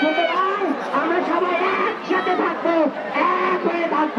সুতরাং আমরা সবাই একসাথে থাকব এক হয়ে থাকব।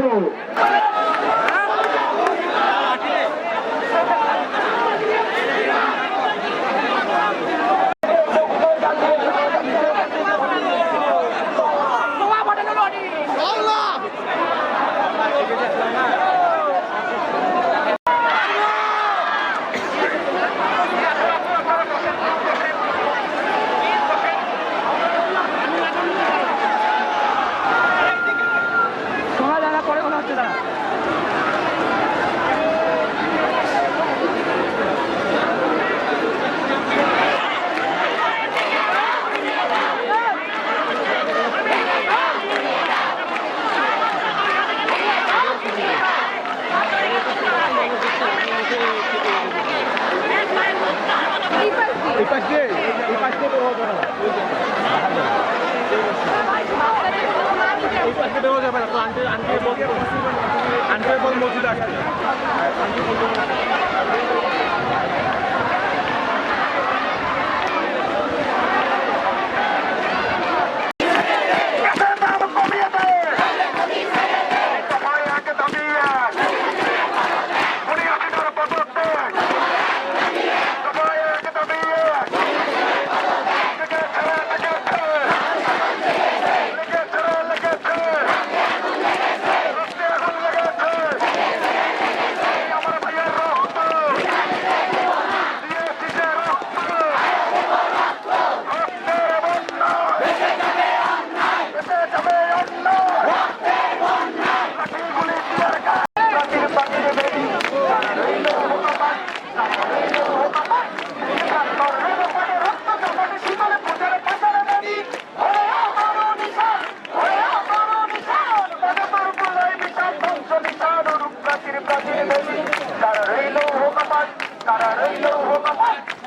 এই পাশ দিয়ে, এই পাশ দিয়ে বের যাবে না এই পাশ দিয়ে বের যাবে না তো আন্টি আন্টি বলতে আন্টি বল মসজিদ আসছে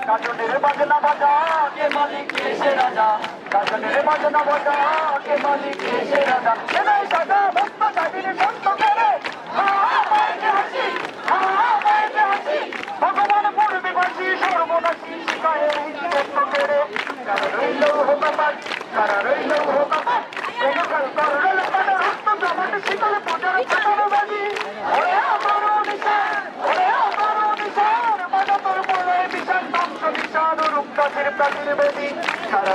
কাজনের বাজনা বাজা, কে মালিক এসে রাজা? কাজনের বাজনা বাজা, কে মালিক এসে রাজা? এনে সাজা, ভক্ত জাগির সন্ত করে হা হা মাইকে হাসি হা হা মাইকে হাসি ভগবান পূর্বে বাসি সর্বনাশী শিকায়ে ভক্ত করে কারা রইল হোকাপাত কারা রইল হোকাপাত বেগকাল করল পান রক্ত জমাট শীতল পূজার পাতন বাজি ওরে আমারো নিশান ওরে আমারো নিশান মানবর বলে বিশাল ধ্বংস নিশান রূপদাসের প্রাচীর বেদী কারা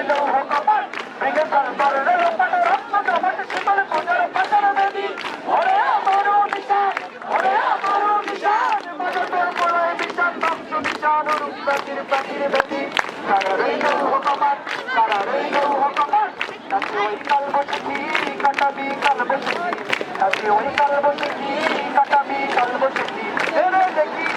রূপদাসের প্রাচীর বেদী কারা রইল হোকাপাত কারা রইল বসেছি কাটাবি কাল দেখি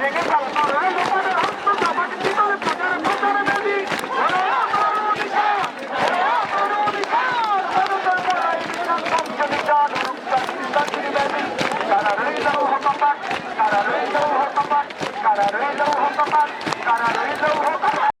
Ini kalau